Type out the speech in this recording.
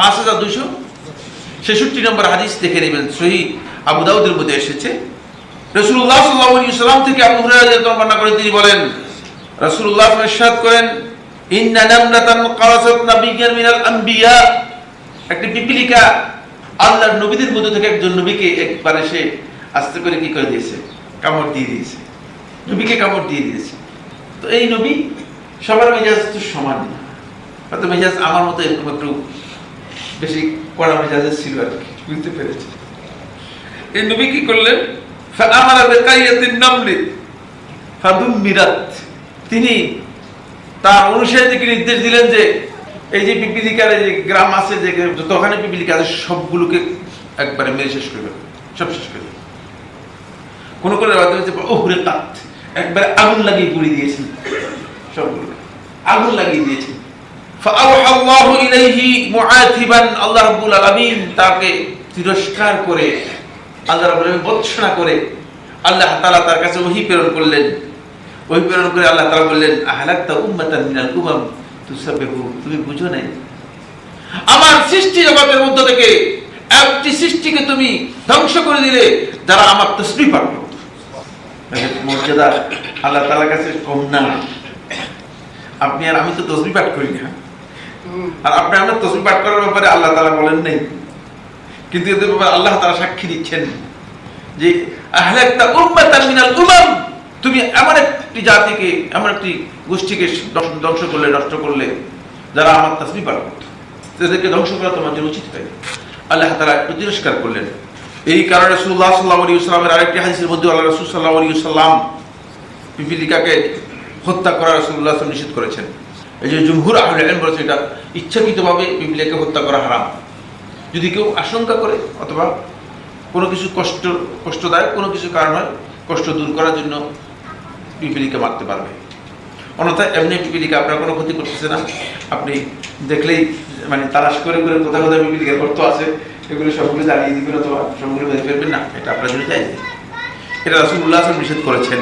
পাঁচ হাজার দুশো ছেষট্টি নম্বর হাদিস দেখে নেবেন, সহি আবু দাউদের মধ্যে এসেছে। রসুল্লাহ সাল্লাহ সাল্লাম থেকে আবু হুরায়রা বর্ণনা করে তিনি বলেন রসুল্লাহ ইরশাদ করেন, ইন্না নামলাতান কারাসাত নাবিয়্যান মিনাল আনবিয়া। একটি পিপিলিকা আল্লাহর নবীদের মধ্যে থেকে একজন নবীকে একবার এসে আস্তে করে কি করে দিয়েছে? কামড় দিয়ে দিয়েছে। নবীকে কামড় দিয়ে দিয়েছে। তো এই নবী সবার মেজাজ তো সমান না। হয়তো মেজাজ আমার মতো এরকম একটু বেশি কড়া মেজাজের ছিল আর কি, বুঝতে পেরেছি। এই নবী কি করলেন? তিনি তার অনুসারীদেরকে নির্দেশ দিলেন যে, এই যে পিপিলিকার যে গ্রাম আছে, যে যতখানে পিপিলিকা আছে, সবগুলোকে একবারে মেরে শেষ করবে সব শেষ করবে কোন কোন ওহরে কাত একবারে আগুন লাগিয়ে পুড়িয়ে দিয়েছেন সবগুলো আগুন লাগিয়ে দিয়েছেন। আল্লাহ রাব্বুল তাকে তিরস্কার করে, আল্লাহ রাব্বুল বৎসনা করে, আল্লাহ তাআলা তার কাছে ওহী প্রেরণ করলেন। ওহী প্রেরণ করে আল্লাহ তাআলা বললেন, আহলাকতা উম্মাতান মিনাল উমাম তুসাবিহু তুমি বুঝো নাই। আমার সৃষ্টি জগতের মধ্য থেকে একটি সৃষ্টিকে তুমি ধ্বংস করে দিলে, যারা আমার তসবি পাঠ মর্যাদা আল্লাহ তাআলার কাছে কম না। আপনি আর আমি তো তসবি পাঠ করি না। আর আপনি আমরা তসবি পাঠ করার ব্যাপারে আল্লাহ তালা বলেন নাই। কিন্তু এদের ব্যাপারে আল্লাহ তাআলা সাক্ষী দিচ্ছেন যে উম্মাতান মিনাল উমাম। তুমি এমন একটি জাতিকে, এমন একটি গোষ্ঠীকে ধ্বংস- করলে, নষ্ট করলে, যারা আমার তসবি পাঠ করত, তাদেরকে ধ্বংস করা তোমার জন্য উচিত হয় আল্লাহ তাআলা একটু তিরস্কার করলেন। এই কারণে রাসূলুল্লাহ সাল্লাল্লাহু আলাইহি ওয়াসাল্লামের আরেকটি হাদিসের মধ্যে আল্লাহ রাসূল সাল্লাল্লাহু আলাইহি ওয়াসাল্লাম পিপিলিকাকে হত্যা করার সাল্লাল্লাহু নিষেধ করেছেন। এই যে জমহুর আহলে ইলম বলেছে এটা ইচ্ছাকৃতভাবে পিপিলিকাকে হত্যা করা হারাম। যদি কেউ আশঙ্কা করে অথবা কোনো কিছু কষ্ট, কষ্টদায়ক কোনো কিছু কারণ হয়, কষ্ট দূর করার জন্য পিপিলিকা মারতে পারবে। অন্যথায় এমনি পিপিলিকা আপনার কোনো ক্ষতি করতেছে না। আপনি দেখলেই মানে তালাশ করে করে কোথাও কোথাও পিপিলিকার গর্ত আছে, এগুলো সবগুলো জ্বালিয়ে দিবেন অথবা সবগুলো ফেলবেন না, এটা আপনার জন্য চাই। এটা রাসুল্লাহ নিষেধ করেছেন।